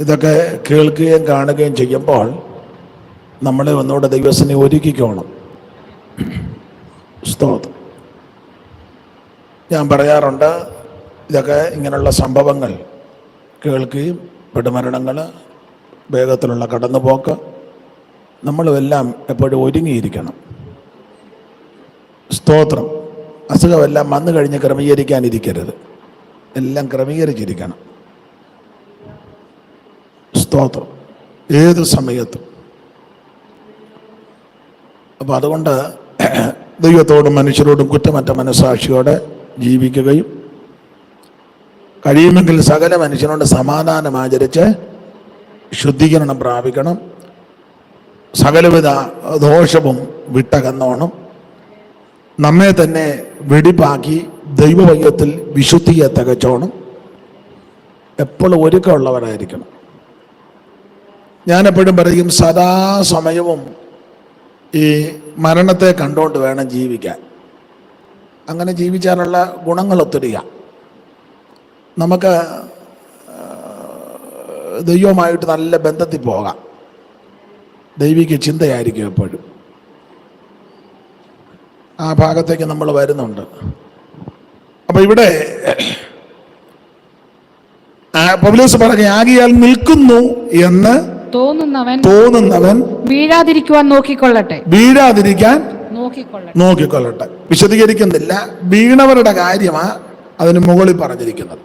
ഇതൊക്കെ കേൾക്കുകയും കാണുകയും ചെയ്യുമ്പോൾ നമ്മളെ ഒന്നുകൂടെ ദൈവസിനെ ഒരുക്കിക്കോണം. സ്തോത്രം. ഞാൻ പറയാറുണ്ട് ഇതൊക്കെ ഇങ്ങനെയുള്ള സംഭവങ്ങൾ കേൾക്കുകയും പെടുമരണങ്ങൾ വേഗത്തിലുള്ള കടന്നുപോക്ക് നമ്മളുമെല്ലാം എപ്പോഴും ഒരുങ്ങിയിരിക്കണം. സ്തോത്രം. അസുഖമെല്ലാം വന്നു കഴിഞ്ഞ് ക്രമീകരിക്കാനിരിക്കരുത്. എല്ലാം ക്രമീകരിച്ചിരിക്കണം. സ്തോത്രം. ഏത് സമയത്തും. അപ്പം അതുകൊണ്ട് ദൈവത്തോടും മനുഷ്യരോടും കുറ്റമറ്റ മനസാക്ഷിയോടെ ജീവിക്കുകയും കഴിയുമെങ്കിൽ സകല മനുഷ്യനോട് സമാധാനം ആചരിച്ച് ശുദ്ധീകരണം പ്രാപിക്കണം. സകലവിധ ദോഷവും വിട്ടകന്നോണം. നമ്മെ തന്നെ വെടിപ്പാക്കി ദൈവവയ്യത്തിൽ വിശുദ്ധിയെ തികച്ചോണം. എപ്പോഴും ഒരുക്കമുള്ളവരായിരിക്കണം. ഞാനെപ്പോഴും പറയും സദാസമയവും ഈ മരണത്തെ കണ്ടുകൊണ്ട് വേണം ജീവിക്കാൻ. അങ്ങനെ ജീവിച്ചാലുള്ള ഗുണങ്ങൾ ഒത്തിരിയ. നമുക്ക് ദൈവമായിട്ട് നല്ല ബന്ധത്തിൽ പോകാം. ദൈവിക ചിന്തയായിരിക്കും എപ്പോഴും. ആ ഭാഗത്തേക്ക് നമ്മൾ വരുന്നുണ്ട്. അപ്പോൾ ഇവിടെ പബ്ലിസ് പറഞ്ഞ ആകിയാൽ നിൽക്കുന്നു എന്ന് തോന്നുന്നവൻ തോന്നുന്നവൻ വീഴാതിരിക്കുവാൻ നോക്കിക്കൊള്ളട്ടെ. വീഴാതിരിക്കാൻ നോക്കിക്കൊള്ളട്ടെ. നോക്കിക്കൊള്ളട്ടെ. വിശദീകരിക്കുന്നില്ല. വീണവരുടെ കാര്യമാ അതിന് മുകളിൽ പറഞ്ഞിരിക്കുന്നത്.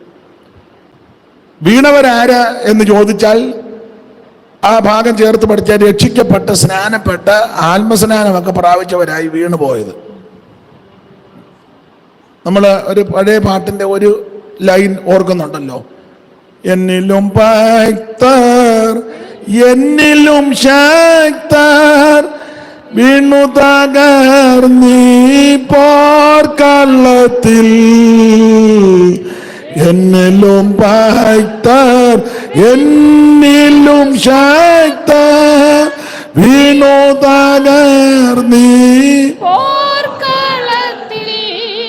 വീണവരാര് എന്ന് ചോദിച്ചാൽ ആ ഭാഗം ചേർത്ത് പഠിച്ചാൽ രക്ഷിക്കപ്പെട്ട് സ്നാനപ്പെട്ട് ആത്മസ്നാനമൊക്കെ പ്രാപിച്ചവരായി വീണുപോയത്. നമ്മൾ ഒരു പഴയ പാട്ടിന്റെ ഒരു ലൈൻ ഓർക്കുന്നുണ്ടല്ലോ. എന്നിലും ഭക്തർ എന്നിലും ശക്തർ വീണു തകർന്നീ പോർക്കള്ളത്തിൽ എന്നിലും ഭക്തർ എന്നിലും ശക്തർ വീണു തകർന്നീ പോർക്കളത്തിൽ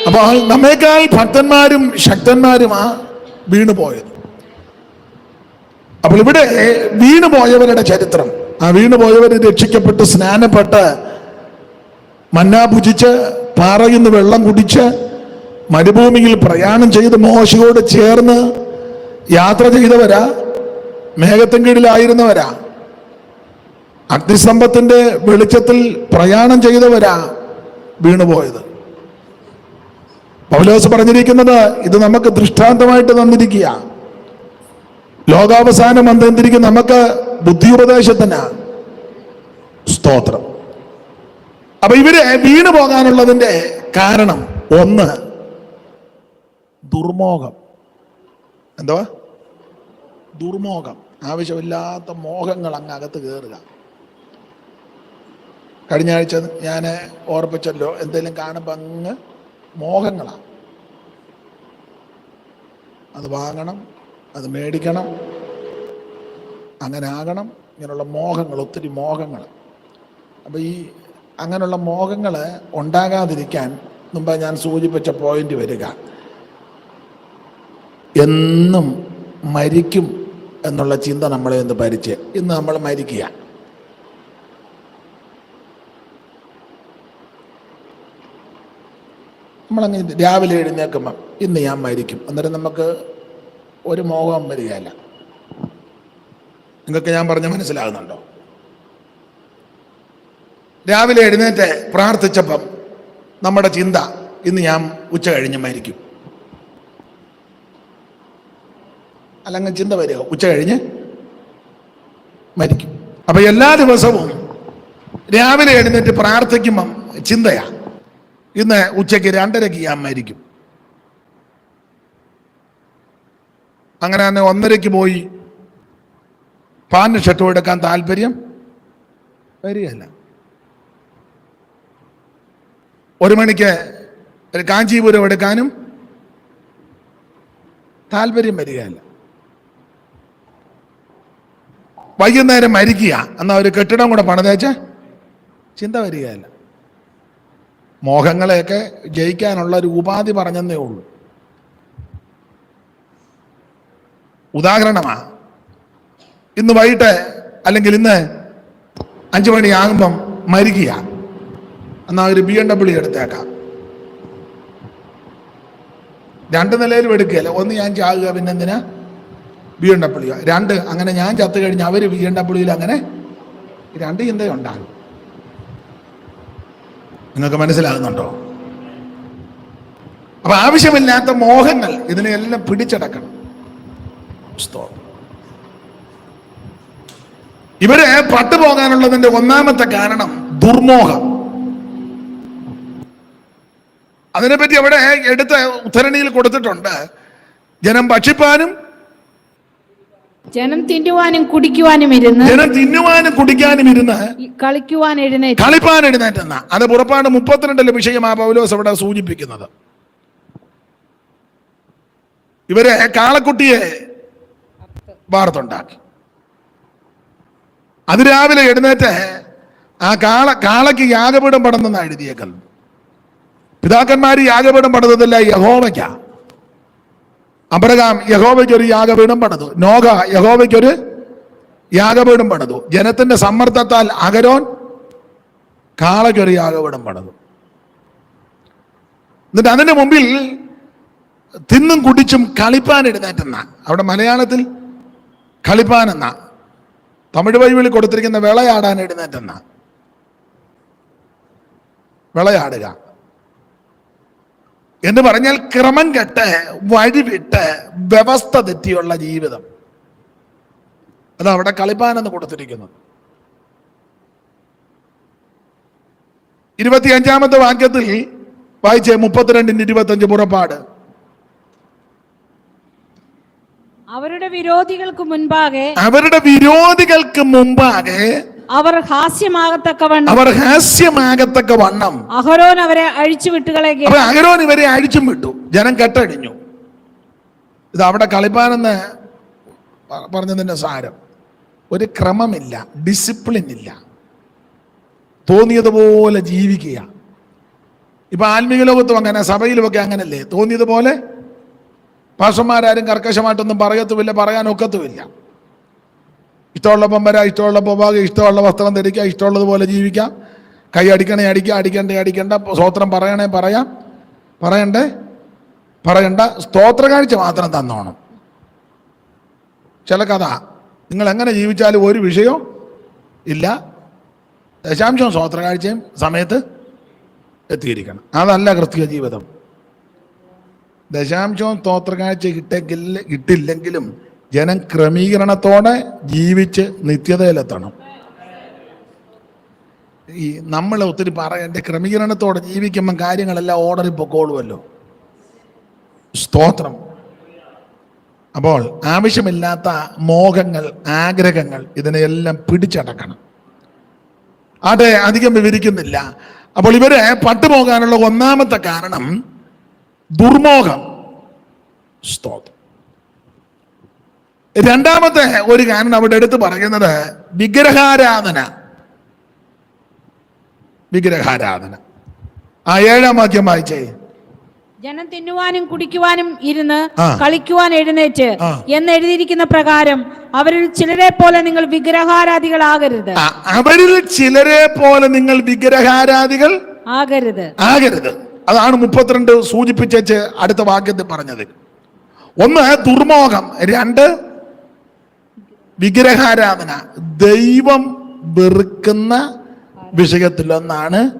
അപ്പോൾ നമ്മേക്കാൾ ഭക്തന്മാരും ശക്തന്മാരുമാ വീണു പോയത് അപ്പോൾ ഇവിടെ വീണു പോയവരുടെ ചരിത്രം. ആ വീണു പോയവർ രക്ഷിക്കപ്പെട്ട് സ്നാനപ്പെട്ട് മന്ന ഭുജിച്ച് പാറയിൽ നിന്ന് വെള്ളം കുടിച്ച് മരുഭൂമിയിൽ പ്രയാണം ചെയ്ത് മോശയോട് ചേർന്ന് യാത്ര ചെയ്തവരാ മേഘത്തിൻ കീഴിലായിരുന്നവരാ. അഗ്നിസ്തംഭത്തിന്റെ വെളിച്ചത്തിൽ പ്രയാണം ചെയ്തവരാ വീണുപോയത് പൗലോസ് പറഞ്ഞിരിക്കുന്നത് ഇത് നമുക്ക് ദൃഷ്ടാന്തമായിട്ട് തന്നിരിക്കുക ലോകാവസാനം അന്തരിക്കും നമുക്ക് ബുദ്ധിയുപദേശത്തിന്. സ്തോത്രം. അപ്പൊ ഇവർ വീണു പോകാനുള്ളതിന്റെ കാരണം ഒന്ന് ദുർമോഹം. എന്തുവാ? ദുർമോഹം. ആവശ്യമില്ലാത്ത മോഹങ്ങൾ അങ്ങ് അകത്ത് കയറുക കഴിഞ്ഞ ആഴ്ച ഞാൻ ഓർപ്പിച്ചല്ലോ എന്തെങ്കിലും കാണുമ്പോൾ അങ്ങ് മോഹങ്ങളാണ് അത് വാങ്ങണം അത് മേടിക്കണം. അങ്ങനെ ആകണം ഇങ്ങനെയുള്ള മോഹങ്ങൾ ഒത്തിരി മോഹങ്ങൾ. അപ്പോൾ ഈ അങ്ങനെയുള്ള മോഹങ്ങൾ ഉണ്ടാകാതിരിക്കാൻ മുമ്പ് ഞാൻ സൂചിപ്പിച്ച പോയിന്റ് വരിക. എന്നും മരിക്കും എന്നുള്ള ചിന്ത നമ്മളെ ഒന്ന് ഭരിച്ച്. ഇന്ന് നമ്മൾ മരിക്കുക. നമ്മളങ്ങ് രാവിലെ എഴുന്നേൽക്കുമ്പം ഇന്ന് ഞാൻ മരിക്കും. അന്നേരം നമുക്ക് ഒരു മോഹം വരികയല്ല. നിങ്ങൾക്ക് ഞാൻ പറഞ്ഞ മനസ്സിലാകുന്നുണ്ടോ? രാവിലെ എഴുന്നേറ്റ് പ്രാർത്ഥിച്ചപ്പം നമ്മുടെ ചിന്ത ഇന്ന് ഞാൻ ഉച്ച കഴിഞ്ഞ് മരിക്കും അല്ലെങ്കിൽ ചിന്ത വരിക ഉച്ച കഴിഞ്ഞ് മരിക്കും. അപ്പൊ എല്ലാ ദിവസവും രാവിലെ എഴുന്നേറ്റ് പ്രാർത്ഥിക്കുമ്പം ചിന്തയാ. ഇന്ന് ഉച്ചയ്ക്ക് രണ്ടരയ്ക്ക് ഞാൻ മരിക്കും. അങ്ങനെ തന്നെ ഒന്നരയ്ക്ക് പോയി. പാന്റ് ഷർട്ടും എടുക്കാൻ താല്പര്യം? വരികയല്ല. ഒരു മണിക്ക് ഒരു കാഞ്ചീപുരം എടുക്കാനും താല്പര്യം വരികയല്ല. വൈകുന്നേരം മരിക്കുക. എന്നാ ഒരു കെട്ടിടം കൂടെ പണിതേച്ച് ചിന്ത വരികയല്ല. മോഹങ്ങളെയൊക്കെ ജയിക്കാനുള്ള ഒരു ഉപാധി പറഞ്ഞെന്നേ ഉള്ളൂ. ഉദാഹരണമാ ഇന്ന് വൈകിട്ട് അല്ലെങ്കിൽ ഇന്ന് അഞ്ചു മണിയാകുമ്പം മരിക്കുക. എന്നാ ഒരു ബി എം ഡബ്ല്യു എടുത്തേക്കാം. രണ്ട് നിലയിലും എടുക്കുകയല്ല? ഒന്ന് ഞാൻ ചാകുക പിന്നെ എന്തിനാ? ബി എം ഡബ്ല്യു രണ്ട് അങ്ങനെ ഞാൻ ചത്തു കഴിഞ്ഞാൽ അവർ ബി എം ഡബ്ല്യുയിൽ അങ്ങനെ രണ്ട് ചിന്തയുണ്ടാകും നിങ്ങൾക്ക് മനസ്സിലാകുന്നുണ്ടോ? അപ്പൊ ആവശ്യമില്ലാത്ത മോഹങ്ങൾ ഇതിനെല്ലാം പിടിച്ചടക്കണം. ഇവർ പട്ടുപോകാനുള്ളതിന്റെ ഒന്നാമത്തെ കാരണം ദുർമോഹം. അതിനെപ്പറ്റി അവിടെ എടുത്ത ഉദ്ധരണിയിൽ കൊടുത്തിട്ടുണ്ട്. ജനം ഭക്ഷിപ്പാനും ജനം തിന്നുവാനും കുടിക്കുവാനും ഇരുന്ന് ജനം തിന്നുവാനും കുടിക്കാനും ഇരുന്ന് കളിക്കുവാൻ എഴുന്നേറ്റ് കളിപ്പാൻ എഴുന്നേറ്റെന്ന. അത് പുറപ്പാട് മുപ്പത്തിരണ്ടിലെ വിഷയമാ പൗലോസ് അവിടെ സൂചിപ്പിക്കുന്നത്. ഇവരെ കാളക്കുട്ടിയെ വാർത്തുണ്ടാക്കി അതിരാവിലെ എഴുന്നേറ്റ് ആ കാള കാളയ്ക്ക് യാഗപീഠം പടന്നെന്നാ എഴുതിയേക്കുന്നത് പിതാക്കന്മാർ യാഗപീഠം പടന്നതല്ല യഹോവയ്ക്ക. അബ്രഹാം യഹോവയ്ക്ക് ഒരു യാഗപീഠം പടതു നോഗ യഹോവയ്ക്കൊരു യാഗപീഠം പടതു ജനത്തിന്റെ സമ്മർദ്ദത്താൽ അകരോൻ കാളയ്ക്കൊരു യാഗപീഠം പടതു എന്നിട്ട് അതിന്റെ മുമ്പിൽ തിന്നും കുടിച്ചും കളിപ്പാൻ എഴുന്നേറ്റെന്ന. അവിടെ മലയാളത്തിൽ കളിപ്പാൻ എന്ന തമിഴ് ബൈബിളിൽ കൊടുത്തിരിക്കുന്ന വിളയാടാൻ എഴുന്നേറ്റെന്ന. വിളയാടുക. എന്ന് പറഞ്ഞാൽ ക്രമം കെട്ട് വഴിവിട്ട് വ്യവസ്ഥ തെറ്റിയുള്ള ജീവിതം. അത് അവിടെ കളിപ്പാനെന്ന് കൊടുത്തിരിക്കുന്നു. ഇരുപത്തിയഞ്ചാമത്തെ വാക്യത്തിൽ വായിച്ചേ മുപ്പത്തിരണ്ടിന് ഇരുപത്തഞ്ച് പുറപ്പാട്. അവരുടെ വിരോധികൾക്ക് മുൻപാകെ അവരുടെ വിരോധികൾക്ക് മുൻപാകെ അവർ ഹാസ്യമാകത്തക്കവണ്ണം അവർ ഹാസ്യമാകത്തക്ക വണ്ണം അഹരോൻ അവരെ അഴിച്ചു വിട്ടുകളെ അഹരോൻ ഇവരെ അഴിച്ചും വിട്ടു. ജനം കെട്ടടിഞ്ഞു ഇത് അവിടെ കളിപ്പാനെന്ന് പറഞ്ഞതിന്റെ സാരം. ഒരു ക്രമമില്ല ഡിസിപ്ലിൻ ഇല്ല തോന്നിയതുപോലെ ജീവിക്കുക. ഇപ്പൊ ആത്മീയ ലോകത്തും അങ്ങനെ സഭയിലുമൊക്കെ അങ്ങനല്ലേ? തോന്നിയതുപോലെ പാഷന്മാരാരും കർക്കശമായിട്ടൊന്നും പറയത്തുമില്ല പറയാനൊക്കത്തുമില്ല. ഇഷ്ടമുള്ള ഇഷ്ടമുള്ളപ്പം വരാം ഇഷ്ടമുള്ളപ്പോൾ പോകാം ഇഷ്ടമുള്ള വസ്ത്രം ധരിക്കാം ഇഷ്ടമുള്ളതുപോലെ ജീവിക്കാം. കൈ അടിക്കണേ അടിക്കുക അടിക്കണ്ടേ അടിക്കണ്ട സ്തോത്രം പറയണേ പറയാം. പറയണ്ടേ? പറയണ്ട സ്തോത്ര കാഴ്ച മാത്രം തന്നോണം. ചില കഥ നിങ്ങൾ എങ്ങനെ ജീവിച്ചാലും ഒരു വിഷയവും ഇല്ല. ദശാംശവും സ്തോത്ര കാഴ്ചയും സമയത്ത് എത്തിയിരിക്കണം. അതല്ല ക്രിസ്തീയ ജീവിതം. ദശാംശവും സ്തോത്രകാഴ്ച കിട്ടെങ്കിൽ കിട്ടില്ലെങ്കിലും ജനം ക്രമീകരണത്തോടെ ജീവിച്ച് നിത്യതയിലെത്തണം. ഈ നമ്മൾ ഒത്തിരി പറയേണ്ട ക്രമീകരണത്തോടെ ജീവിക്കുമ്പം കാര്യങ്ങളെല്ലാം ഓർഡറിൽ പൊക്കോളുമല്ലോ. സ്തോത്രം. അപ്പോൾ ആവശ്യമില്ലാത്ത മോഹങ്ങൾ ആഗ്രഹങ്ങൾ ഇതിനെയെല്ലാം പിടിച്ചടക്കണം. അതെ അധികം വിവരിക്കുന്നില്ല. അപ്പോൾ ഇവർ പട്ടുപോകാനുള്ള ഒന്നാമത്തെ കാരണം ദുർമോഹം. സ്തോത്രം. രണ്ടാമത്തെ ഒരു കാരണം അവിടെ എടുത്ത് പറയുന്നത് വിഗ്രഹാരാധന. വിഗ്രഹാരാധന. ആ ഏഴാം വാക്യം വായിച്ചേ. ജനം തിന്നുവാനും കുടിക്കുവാനും ഇരുന്ന്. കളിക്കുവാൻ എഴുന്നേറ്റ് എന്ന് എഴുതിയിരിക്കുന്ന പ്രകാരം അവരിൽ ചിലരെ പോലെ നിങ്ങൾ വിഗ്രഹാരാധികളാകരുത്. അവരിൽ ചിലരെ പോലെ നിങ്ങൾ വിഗ്രഹാരാധികൾ ആകരുത്. ആകരുത്. അതാണ് മുപ്പത്തിരണ്ട് സൂചിപ്പിച്ചേച്ച് അടുത്ത വാക്യത്തിൽ പറഞ്ഞത്. ഒന്ന് ദുർമോഹം. രണ്ട് വിഗ്രഹാരാധന. ദൈവം വെറുക്കുന്ന വിഷയത്തിലൊന്നാണ്.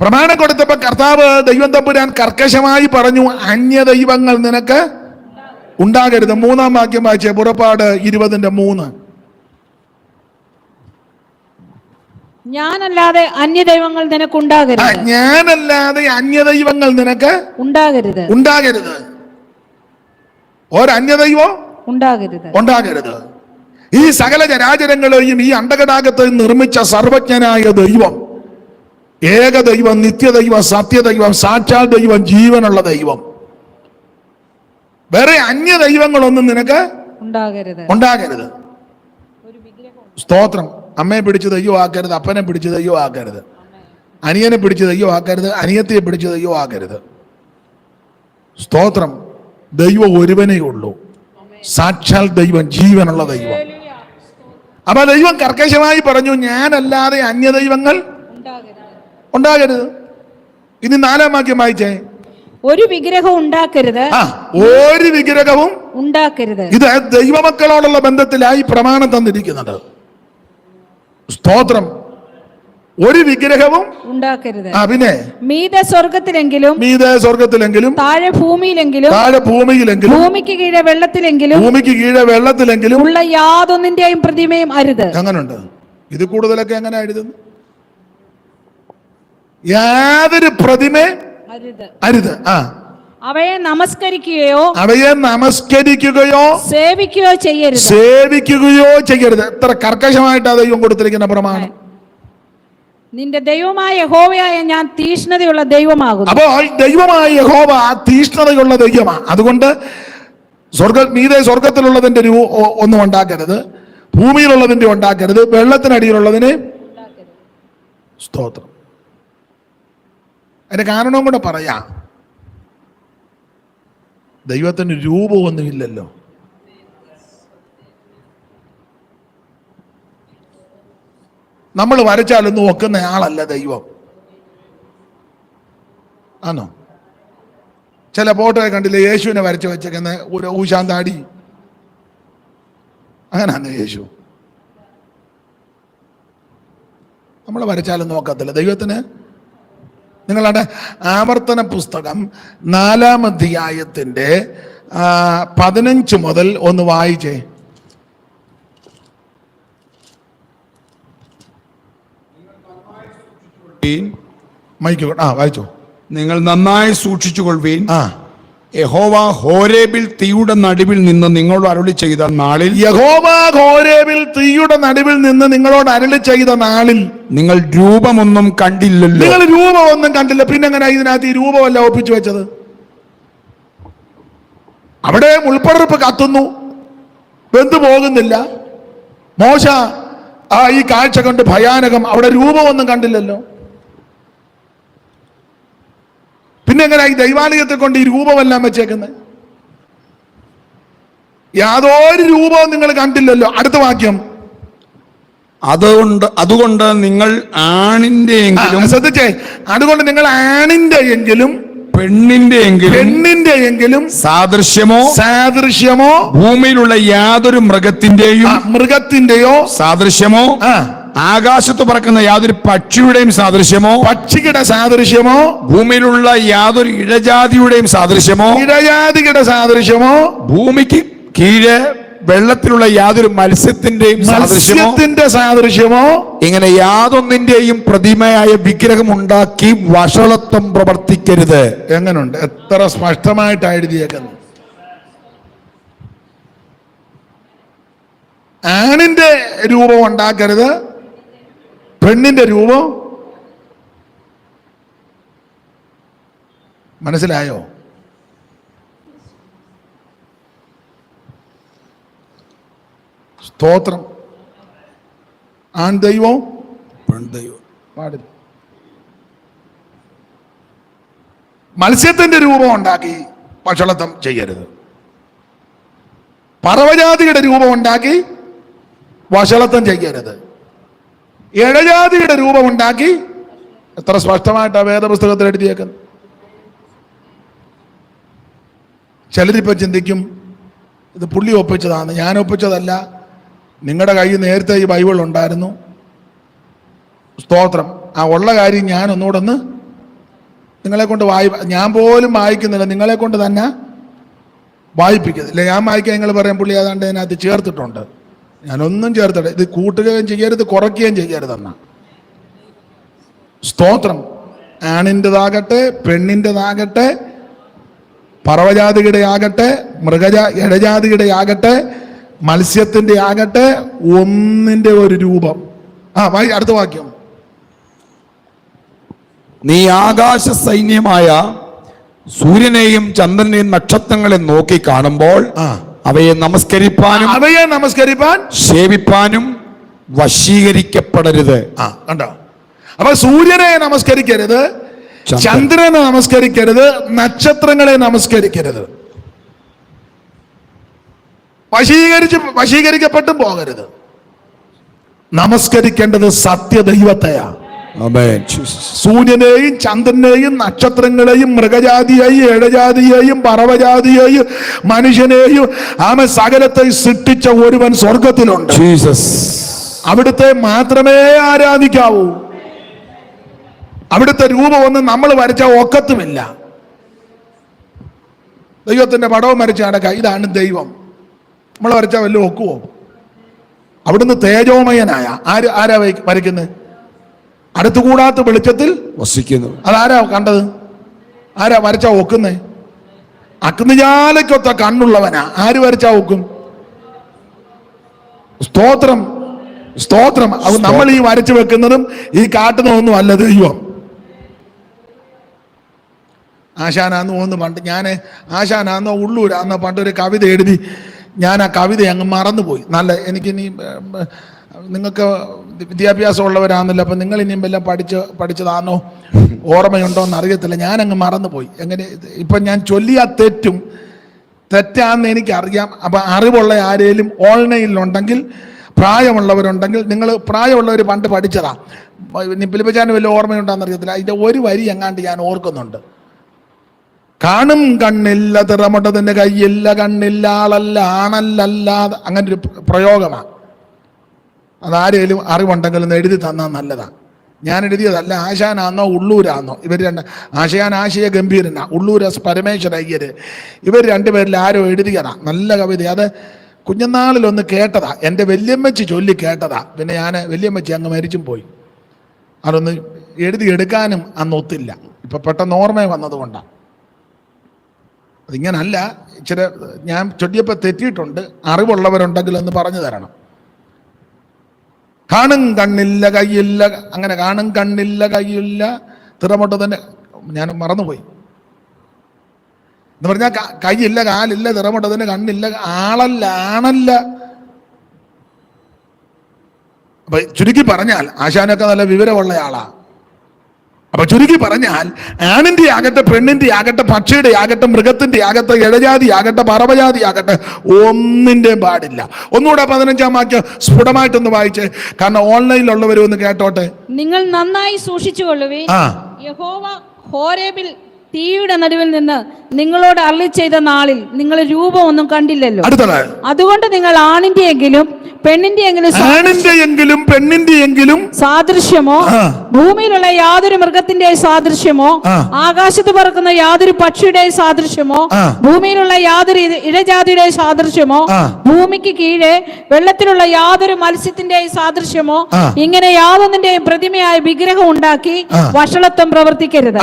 പ്രമാണം കൊടുത്തപ്പോ കർത്താവ് ദൈവം തമ്പുരാൻ കർക്കശമായി പറഞ്ഞു അന്യ ദൈവങ്ങൾ നിനക്ക് ഉണ്ടാകരുത്. മൂന്നാം വാക്യം വായിച്ചേ പുറപ്പാട് ഇരുപതിന്റെ മൂന്ന്. ഞാനല്ലാതെ അന്യദൈവങ്ങൾ നിനക്ക് നിനക്കുണ്ടാകരുത് ഞാനല്ലാതെ അന്യദൈവങ്ങൾ നിനക്ക് ഉണ്ടാകരുത്. ഉണ്ടാകരുത്. ഒരന്യദൈവം? ഉണ്ടാകരുത്. ഉണ്ടാകരുത്. ഈ സകല ജരാചരങ്ങളെയും ഈ അണ്ടകടാകത്ത് നിർമ്മിച്ച സർവജ്ഞനായ ദൈവം ഏക ദൈവം നിത്യദൈവം സത്യദൈവം സാക്ഷാൽ ദൈവം ജീവനുള്ള ദൈവം. വേറെ അന്യ ദൈവങ്ങളൊന്നും നിനക്ക് ഉണ്ടാകരുത്. ഉണ്ടാകരുത്. സ്തോത്രം. അമ്മയെ പിടിച്ചത് അയ്യോ ആക്കരുത് അപ്പനെ പിടിച്ചത് അയ്യോ ആക്കരുത്. അനിയനെ പിടിച്ചത് അയ്യോ ആക്കരുത് അനിയത്തിയെ പിടിച്ചത് അയ്യോ ആക്കരുത്. സ്തോത്രം. ദൈവം ഒരുവനേ ഉള്ളൂ. സാക്ഷാൽ ദൈവം ജീവനുള്ള ദൈവം. അപ്പൊ ദൈവം കർക്കശമായി പറഞ്ഞു ഞാനല്ലാതെ അന്യദൈവങ്ങൾ ഉണ്ടാകരുത്. ഇനി നാലാം വാക്യം വായിച്ചേ. ഒരു വിഗ്രഹം ഉണ്ടാക്കരുത്. ആ ഒരു വിഗ്രഹവും ഉണ്ടാക്കരുത്. ഇത് ദൈവമക്കളോടുള്ള ബന്ധത്തിലായി പ്രമാണം തന്നിരിക്കുന്നത്. സ്തോത്രം. ഒരു വിഗ്രഹവും ഉണ്ടാക്കരുത്. ആ പിന്നെ? മീത സ്വർഗത്തിലെങ്കിലും മീതെ സ്വർഗത്തിലെങ്കിലും താഴെ ഭൂമിയിലെങ്കിലും താഴെ ഭൂമിയിലെങ്കിലും ഭൂമിക്ക് കീഴെ വെള്ളത്തിലെങ്കിലും ഭൂമിക്ക് കീഴെ വെള്ളത്തിലെങ്കിലും ഉള്ള യാതൊന്നിന്റെയും പ്രതിമയും അരുത്. അങ്ങനുണ്ട്. ഇത് കൂടുതലൊക്കെ എങ്ങനെ എഴുതുന്നു യാതൊരു പ്രതിമ അരുത്. അരുത്. ആ. അവയെ നമസ്കരിക്കുകയോ അവയെ നമസ്കരിക്കുകയോ സേവിക്കുകയോ ചെയ്യരുത്. സേവിക്കുകയോ ചെയ്യരുത്. എത്ര കർക്കശമായിട്ടാ ദൈവം കൊടുത്തിരിക്കുന്ന പ്രമാണം നിന്റെ ദൈവമായ യഹോവയായ ഞാൻ തീഷ്ണതയുള്ള ദൈവമാകും അപ്പോൾ ദൈവമായ യഹോവ ആ തീഷ്ണതയുള്ള ദൈവമാണ് അതുകൊണ്ട് സ്വർഗ മീതെ സ്വർഗത്തിലുള്ളതിന്റെ ഒരു ഒന്നും ഉണ്ടാക്കരുത്. ഭൂമിയിലുള്ളതിന്റെ ഉണ്ടാക്കരുത്. വെള്ളത്തിനടിയിലുള്ളതിന് സ്തോത്രം. അതിന്റെ കാരണവും കൂടെ പറയാം. ദൈവത്തിന് രൂപമൊന്നുമില്ലല്ലോ. നമ്മൾ വരച്ചാലൊന്നും ഒക്കുന്ന ആളല്ല ദൈവം. ആണോ? ചില ഫോട്ടോയെ കണ്ടില്ലേ യേശുവിനെ വരച്ചു വെച്ചേക്കുന്ന ഒരു ഊശാന്താടി? അങ്ങനാണ് യേശു. നമ്മൾ വരച്ചാലും നോക്കത്തില്ല ദൈവത്തിന് നിങ്ങളുടെ ആവർത്തന പുസ്തകം നാലാം അധ്യായത്തിന്റെ പതിനഞ്ച് മുതൽ ഒന്ന് വായിച്ചേ. മൈക്ക് ആ വായിച്ചോ. നിങ്ങൾ നന്നായി സൂക്ഷിച്ചു കൊള്ളുകയും ആ. യഹോവ ഹോരേബിൽ തീയുടെ നടുവിൽ നിന്ന് നിങ്ങളോട് അരുളി ചെയ്ത നാളിൽ യഹോവ ഹോരേബിൽ തീയുടെ നടുവിൽ നിന്ന് നിങ്ങളോട് അരുളി ചെയ്ത നാളിൽ നിങ്ങൾ രൂപമൊന്നും കണ്ടില്ലല്ലോ. നിങ്ങൾ രൂപമൊന്നും കണ്ടില്ല. പിന്നെ എങ്ങനെ ഇതിനകത്ത് ഈ രൂപമല്ല ഒപ്പിച്ചു വെച്ചത്? അവിടെ മുൾപ്പടർപ്പ് കത്തുന്നു. വെന്തു പോകുന്നില്ല. മോശ ആ ഈ കാഴ്ച കണ്ട് ഭയാനകം. അവിടെ രൂപമൊന്നും കണ്ടില്ലല്ലോ. പിന്നെ എങ്ങനെ ഈ ദൈവാലയത്തെ കൊണ്ട് ഈ രൂപമെല്ലാം വെച്ചേക്കുന്നത് യാതൊരു രൂപവും നിങ്ങൾ കണ്ടില്ലല്ലോ. അടുത്ത വാക്യം. അതുകൊണ്ട് അതുകൊണ്ട് നിങ്ങൾ ആണിന്റെ എങ്കിലും ശ്രദ്ധിച്ചേ. അതുകൊണ്ട് നിങ്ങൾ ആണിന്റെ എങ്കിലും പെണ്ണിന്റെ എങ്കിലും പെണ്ണിന്റെ എങ്കിലും സാദൃശ്യമോ സാദൃശ്യമോ ഭൂമിയിലുള്ള യാതൊരു മൃഗത്തിന്റെയും മൃഗത്തിന്റെയോ സാദൃശ്യമോ ആകാശത്ത് പറക്കുന്ന യാതൊരു പക്ഷിയുടെയും സാദൃശ്യമോ പക്ഷിയുടെ സാദൃശ്യമോ ഭൂമിയിലുള്ള യാതൊരു ഇഴജാതിയുടെയും സാദൃശ്യമോ ഇഴജാതിയുടെ സാദൃശ്യമോ ഭൂമിക്ക് കീഴെ വെള്ളത്തിലുള്ള യാതൊരു മത്സ്യത്തിന്റെയും സാദൃശ്യമോ മത്സ്യത്തിന്റെ സാദൃശ്യമോ ഇങ്ങനെ യാതൊന്നിന്റെയും പ്രതിമയായ വിഗ്രഹം ഉണ്ടാക്കി വഷളത്വം പ്രവർത്തിക്കരുത്. എങ്ങനുണ്ട്? എത്ര സ്പഷ്ടമായിട്ട് എഴുതിയേക്കുന്നു. ആണിന്റെ രൂപം ഉണ്ടാക്കരുത്. പെണ്ണിന്റെ രൂപം? മനസ്സിലായോ? സ്തോത്രം. ആൺ ദൈവം പാടില്ല. മത്സ്യത്തിന്റെ രൂപം ഉണ്ടാക്കി ഭക്ഷണത്വം ചെയ്യരുത്. പറവജാതിയുടെ രൂപം ഉണ്ടാക്കി വഷളത്വം ചെയ്യരുത്. ഇഴജാതിയുടെ രൂപം എത്ര സ്പഷ്ടമായിട്ട് ആ വേദപുസ്തകത്തിൽ എഴുതിയേക്കുന്നത്? ചിലരിപ്പോൾ ചിന്തിക്കും ഇത് പുള്ളി ഒപ്പിച്ചതാണ് ഞാൻ ഒപ്പിച്ചതല്ല. നിങ്ങളുടെ കയ്യിൽ നേരത്തെ ഈ ബൈബിൾ ഉണ്ടായിരുന്നു. സ്തോത്രം. ആ ഉള്ള കാര്യം ഞാൻ ഒന്നുകൂടെ ഒന്ന് നിങ്ങളെ കൊണ്ട് വായി ഞാൻ പോലും വായിക്കുന്നില്ല നിങ്ങളെ കൊണ്ട് തന്നെ വായിപ്പിക്കുന്നില്ല ഞാൻ വായിക്കാൻ നിങ്ങൾ പറയാൻ പുള്ളി ഏതാണ്ട് അതിനകത്ത് ചേർത്തിട്ടുണ്ട്. ഞാനൊന്നും ചേർത്തട്ടെ ഇത് കൂട്ടുകയും ചെയ്യരുത് കുറയ്ക്കുകയും ചെയ്യരുതെന്ന സ്തോത്രം. ആണിന്റെതാകട്ടെ പെണ്ണിന്റെതാകട്ടെ പറവജാതിയുടെ ആകട്ടെ മൃഗജാ ഇടജാതിയുടെ ആകട്ടെ മത്സ്യത്തിന്റെ ആകട്ടെ ഒന്നിന്റെ ഒരു രൂപം. ആ വായി അടുത്ത വാക്യം. നീ ആകാശ സൈന്യമായ സൂര്യനെയും ചന്ദ്രനെയും നക്ഷത്രങ്ങളെ നോക്കി കാണുമ്പോൾ ആ. അവയെ നമസ്കരിപ്പാനും അവയെ നമസ്കരിപ്പാൻ സേവിപ്പാനും വശീകരിക്കപ്പെടരുത്. ആ കണ്ടോ? അപ്പൊ സൂര്യനെ നമസ്കരിക്കരുത് ചന്ദ്രനെ നമസ്കരിക്കരുത് നക്ഷത്രങ്ങളെ നമസ്കരിക്കരുത്. വശീകരിച്ച് വശീകരിക്കപ്പെട്ടും പോകരുത്. നമസ്കരിക്കേണ്ടത് സത്യദൈവത്തെയാ ആമേൻ ജീസസ് സൂര്യനെയും ചന്ദ്രനെയും നക്ഷത്രങ്ങളെയും മൃഗജാതിയെയും ഏഴജാതിയെയും പറവജാതിയെയും മനുഷ്യനെയും ആമ സകലത്തെ സൃഷ്ടിച്ച ഒരുവൻ സ്വർഗത്തിലുണ്ട് ജീസസ് അവിടുത്തെ മാത്രമേ ആരാധിക്കാവൂ. അവിടുത്തെ രൂപമൊന്നും നമ്മൾ വരച്ച ഒക്കത്തുമില്ല. ദൈവത്തിന്റെ പടവും വരച്ച് നടക്കുക. ഇതാണ് ദൈവം. നമ്മൾ വരച്ച വല്ലതും ഒക്കുവോ? അവിടുന്ന് തേജോമയനായ ആര് ആരാ വരയ്ക്ക- വരയ്ക്കുന്നത്? അടുത്തുകൂടാത്ത വെളിച്ചത്തിൽ വസിക്കുന്നു. അതാരാ കണ്ടത്? ആരാ വരച്ചാ ഒക്കുന്നേ? അഗ്നിജാലയ്ക്കൊത്ത കണ്ണുള്ളവനാ. ആര് വരച്ചാ ഒക്കും? സ്തോത്രം. സ്തോത്രം. അത് നമ്മൾ ഈ വരച്ചു വെക്കുന്നതും ഈ കാട്ടുന്നതൊന്നും അല്ല ദൈവം. ആശാനാന്ന് ഒന്ന് പണ്ട് ഞാൻ ആശാനാന്നോ ഉള്ളൂരാന്നോ പണ്ടൊരു ഒരു കവിത എഴുതി ഞാൻ ആ കവിത അങ്ങ് മറന്നുപോയി. നല്ല എനിക്കിനി നിങ്ങൾക്ക് വിദ്യാഭ്യാസം ഉള്ളവരാണല്ലോ അപ്പം നിങ്ങൾ ഇനിയും വല്ലതും പഠിച്ച് പഠിച്ചതാണോ ഓർമ്മയുണ്ടോ എന്ന് അറിയത്തില്ല. ഞാൻ അങ്ങ് മറന്നുപോയി. എങ്ങനെ ഇപ്പം ഞാൻ ചൊല്ലിയ തെറ്റും തെറ്റാന്ന് എനിക്കറിയാം. അപ്പം അറിവുള്ള ആരേലും ഓൺലൈനിലുണ്ടെങ്കിൽ പ്രായമുള്ളവരുണ്ടെങ്കിൽ നിങ്ങൾ പ്രായമുള്ളവർ പണ്ട് പഠിച്ചതാ. നിപ്പിലിപ്പച്ചാൻ വല്ല ഓർമ്മയുണ്ടോ അറിയത്തില്ല. അതിന്റെ ഒരു വരി എങ്ങാണ്ട് ഞാൻ ഓർക്കുന്നുണ്ട്. കാണും കണ്ണില്ല തിറമുട്ടതിന്റെ കയ്യില്ല കണ്ണില്ല ആളല്ല ആണല്ലല്ലാതെ അങ്ങനെ ഒരു പ്രയോഗമാണ് അതാരേലും അറിവുണ്ടെങ്കിൽ ഒന്ന് എഴുതി തന്നാൽ നല്ലതാണ് ഞാൻ എഴുതിയതല്ല ആശാനാന്നോ ഉള്ളൂരാന്നോ. ഇവർ രണ്ട് ആശയാൻ ആശയ ഗംഭീരനാ ഉള്ളൂർ എസ് പരമേശ്വര അയ്യര്. ഇവർ രണ്ടുപേരിൽ ആരോ എഴുതിയതാ നല്ല കവിത. അത് കുഞ്ഞനാളിലൊന്ന് കേട്ടതാ എന്റെ വല്യമ്മച്ചി ചൊല്ലി കേട്ടതാ. പിന്നെ ഞാൻ വല്യമ്മച്ചി അങ്ങ് മരിച്ചും പോയി. അതൊന്ന് എഴുതി എടുക്കാനും അന്ന് ഒത്തില്ല. ഇപ്പം പെട്ടെന്ന് ഓർമ്മ വന്നതുകൊണ്ടാണ് അതിങ്ങനല്ല ഇച്ചിരി ഞാൻ ചൊല്ലിയപ്പോൾ തെറ്റിയിട്ടുണ്ട് അറിവുള്ളവരുണ്ടെങ്കിൽ ഒന്ന് പറഞ്ഞു തരണം. കാണും കണ്ണില്ല കൈയില്ല. അങ്ങനെ കാണും കണ്ണില്ല കൈയില്ല. തിറമൊട്ട് തന്നെ ഞാൻ മറന്നുപോയി. എന്ന് പറഞ്ഞാൽ കൈയില്ല കാലില്ല തിറമൊട്ട് തന്നെ കണ്ണില്ല ആളല്ല ആണല്ല. അപ്പൊ ചുരുക്കി പറഞ്ഞാൽ ആശാനൊക്കെ നല്ല വിവരമുള്ള ആളാ. അപ്പൊ ചുരുക്കി പറഞ്ഞാൽ ആണിന്റെ ആകട്ടെ പെണ്ണിന്റെ ആകട്ടെ പക്ഷിയുടെ ആകട്ടെ മൃഗത്തിന്റെ ആകട്ടെ ഇഴജാതി ആകട്ടെ പറവജാതി ആകട്ടെ ഒന്നിന്റെ പാടില്ല. ഒന്നുകൂടെ പതിനഞ്ചാം വാക്യം സ്ഫുടമായിട്ടൊന്ന് വായിച്ച്. കാരണം ഓൺലൈനിലുള്ളവരും ഒന്ന് കേട്ടോട്ടെ. നിങ്ങൾ നന്നായി സൂക്ഷിച്ചുകൊള്ളുവേ ആ. യഹോവ ഹോരേബിൽ തീയുടെ നടുവിൽ നിന്ന് നിങ്ങളോട് അള്ളി ചെയ്ത നാളിൽ നിങ്ങൾ രൂപമൊന്നും കണ്ടില്ലല്ലോ. അതുകൊണ്ട് നിങ്ങൾ ആണിന്റെ എങ്കിലും പെണ്ണിന്റെ എങ്കിലും ആണിന്റെ എങ്കിലും പെണ്ണിന്റെ എങ്കിലും സാദൃശ്യമോ ഭൂമിയിലുള്ള യാതൊരു മൃഗത്തിന്റെ സാദൃശ്യമോ. ആകാശത്ത് പറക്കുന്ന യാതൊരു പക്ഷിയുടെ സാദൃശ്യമോ ഭൂമിയിലുള്ള യാതൊരു ഇഴജാതിയുടെ സാദൃശ്യമോ. ഭൂമിക്ക് കീഴെ വെള്ളത്തിലുള്ള യാതൊരു മത്സ്യത്തിന്റെ സാദൃശ്യമോ ഇങ്ങനെ യാതൊന്നിന്റെയും പ്രതിമയായ വിഗ്രഹം ഉണ്ടാക്കി വഷളത്വം പ്രവർത്തിക്കരുത്.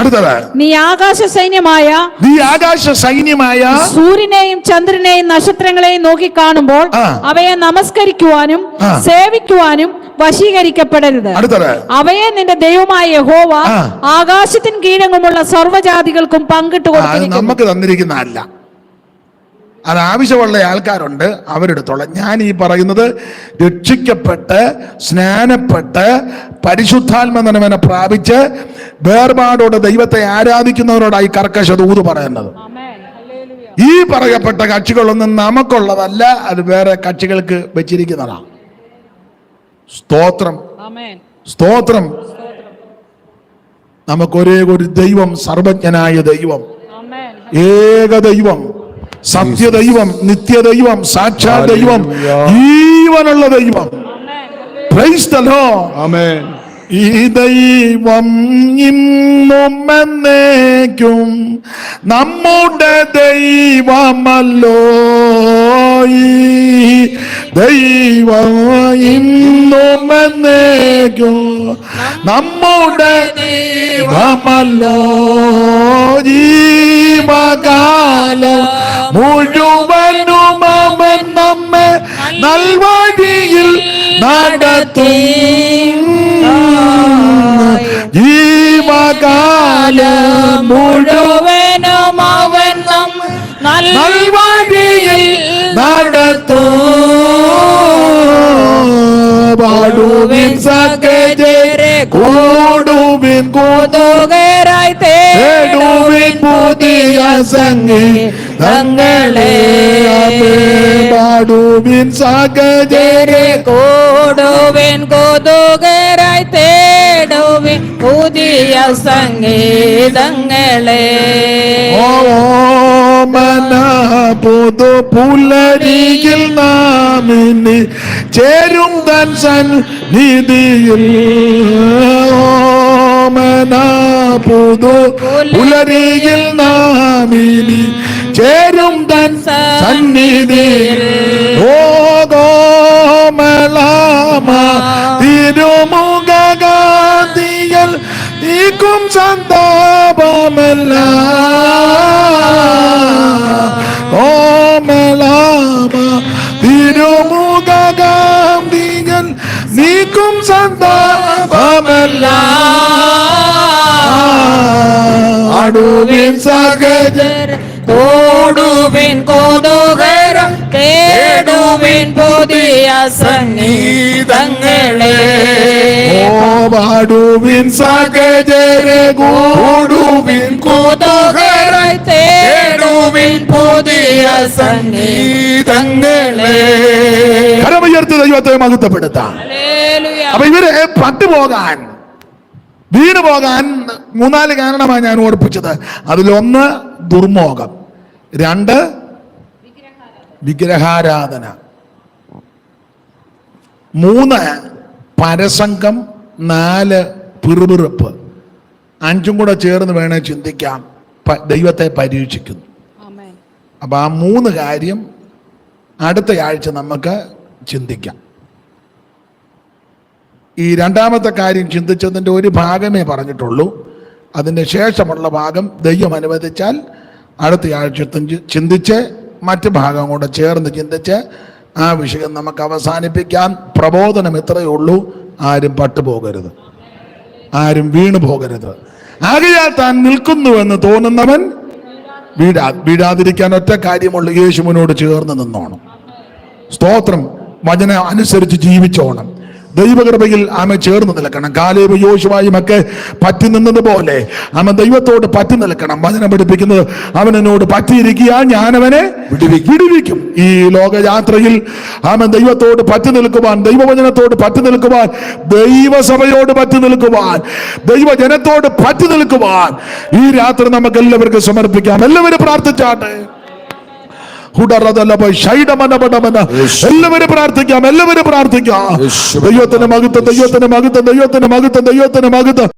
നീ ആകാശ സൈന്യമായ നീ ആകാശ സൈന്യമായ സൂര്യനെയും ചന്ദ്രനെയും നക്ഷത്രങ്ങളെയും നോക്കി കാണുമ്പോൾ അവയെ നമസ്കരിക്കുവാനും സേവിക്കുവാനും വശീകരിക്കപ്പെടരുത്. അവയെ നിന്റെ ദൈവമായ യഹോവ. ആകാശത്തിന് കീഴങ്ങുമുള്ള സർവജാതികൾക്കും പങ്കിട്ട് കൊടുക്കുന്നു നമുക്ക് തന്നിരിക്കുന്ന അല്ല അത് ആവശ്യമുള്ള ആൾക്കാരുണ്ട് അവരെടുത്തോളം ഞാൻ ഈ പറയുന്നത് രക്ഷിക്കപ്പെട്ട് സ്നാനപ്പെട്ട് പരിശുദ്ധാത്മ പ്രാപിച്ച് വേർപാടോടെ ദൈവത്തെ ആരാധിക്കുന്നവരോടായി കർക്കശ ദൂത് പറയുന്നത്. ഈ പറയപ്പെട്ട കക്ഷികളൊന്നും നമുക്കുള്ളതല്ല അത് വേറെ കക്ഷികൾക്ക് വെച്ചിരിക്കുന്നതാണ് സ്തോത്രം. സ്തോത്രം. നമുക്കൊരേ ഒരു ദൈവം സർവജ്ഞനായ ദൈവം. ഏക ദൈവം. സത്യദൈവം നിത്യദൈവം സാക്ഷാ ദൈവം ജീവനുള്ള ദൈവം. Praise the Lord. ആമേൻ ഈ ദൈവം ഇന്നും എന്നേക്കും നമ്മുടെ ദൈവമല്ലോ ഈ ദൈവം ഇന്നും എന്നേക്കും നമ്മുടെ ദൈവമല്ലോ ജീവകാല മുഴുവനും നമ്മെ നൽവഴിയിൽ നടത്തും. ജീവകാല മുഴുവനും അവൻ നൽവഴിയിൽ നടത്തും. പാടുവിൻ സകജരെ കൂടുവിൻ കൂതുകരായി തേടുവിൻ പുതിയ സംഗി തങ്ങളെ പാടുവിൻ സകജരെ കൂടുവിൻ കൊതുകരായി തേടുവിൻ പുതിയ സംഗീതങ്ങളെ ഓമന പുതു പുലരിയിൽ നാമിനി ചേരും ദൻസൻ സന്നിധിയിൽ ഓമന പുതു പുലരിയിൽ നാമിനി. ചേരും തൻ സന്നിധിയിൽ. ഓ ഗോമലാമ തിരുമുഖാതിയൽ നീക്കും സന്താപമല്ല. സന്താപമല്ല അടുവിൻ സകജ കൂടുവിൻ കൊതുകരം തേടുവിൻ പുതിയ സംഗീതങ്ങളെ ഓ പാടുവിൻ സകജരെ കൂടുവിൻ കൊതുകരായി തേടുവിൻ പുതിയ സംഗീതങ്ങളെ കരമുയർത്തി ദൈവത്തെ മഹത്വപ്പെടുത്താം. ഹല്ലേലൂയ. അപ്പൊ ഇവർ പട്ടുപോകാൻ വീണ് പോകാൻ മൂന്നാൽ കാരണമാണ് ഞാൻ ഓർപ്പിച്ചത്. അതിലൊന്ന് ദുർമോഹം രണ്ട് വിഗ്രഹാരാധന മൂന്ന് പരസംഗം നാല് പിറുപിറുപ്പ്. അഞ്ചും കൂടെ ചേർന്ന് വേണേ ചിന്തിക്കാം. ദൈവത്തെ പരീക്ഷിക്കുന്നു. അപ്പൊ ആ മൂന്ന് കാര്യം അടുത്ത ആഴ്ച നമുക്ക് ചിന്തിക്കാം. ഈ രണ്ടാമത്തെ കാര്യം ചിന്തിച്ചതിന്റെ ഒരു ഭാഗമേ പറഞ്ഞിട്ടുള്ളൂ. അതിന്റെ ശേഷമുള്ള ഭാഗം ദൈവം അനുവദിച്ചാൽ അടുത്ത ആഴ്ച ചിന്തി- ചിന്തിച്ച് മറ്റ് ഭാഗം കൂടെ ചേർന്ന് ചിന്തിച്ച് ആ വിഷയം നമുക്ക് അവസാനിപ്പിക്കാം. പ്രബോധനം ഇത്രയേ ഉള്ളൂ. ആരും പട്ടുപോകരുത്. ആരും വീണു പോകരുത് ആകയാൽ താൻ നിൽക്കുന്നുവെന്ന് തോന്നുന്നവൻ വീടാ വീടാതിരിക്കാൻ ഒറ്റ കാര്യമുള്ള. യേശുവിനോട് ചേർന്ന് നിന്നോണം. സ്തോത്രം. വചന അനുസരിച്ച് ജീവിച്ചോണം. ദൈവകൃപയിൽ ആമ ചേർന്ന് നിൽക്കണം. കാലേബ് യോശുവായും ഒക്കെ പറ്റി നിന്നതുപോലെ ആമ ദൈവത്തോട് പറ്റി നിൽക്കണം. വചനം പഠിപ്പിക്കുന്നത് അവനോട് പറ്റിയിരിക്കുക ഞാനവനെ വിടുവിക്കും. ഈ ലോകയാത്രയിൽ ആമൻ ദൈവത്തോട് പറ്റി നിൽക്കുവാൻ ദൈവവചനത്തോട് പറ്റി നിൽക്കുവാൻ ദൈവസഭയോട് പറ്റി നിൽക്കുവാൻ ദൈവജനത്തോട് പറ്റി നിൽക്കുവാൻ ഈ രാത്രി നമുക്ക് എല്ലാവർക്കും സമർപ്പിക്കാം. എല്ലാവരും പ്രാർത്ഥിച്ചാട്ടെ. എല്ലാവരും പ്രാർത്ഥിക്കാം എല്ലാവരും പ്രാർത്ഥിക്കാം. ദൈവത്തിന്റെ മകുത്ത ദൈവത്തിന്റെ മകുത്ത ദൈവത്തിന്റെ മകുത്ത ദൈവത്തിന്റെ മകുത്ത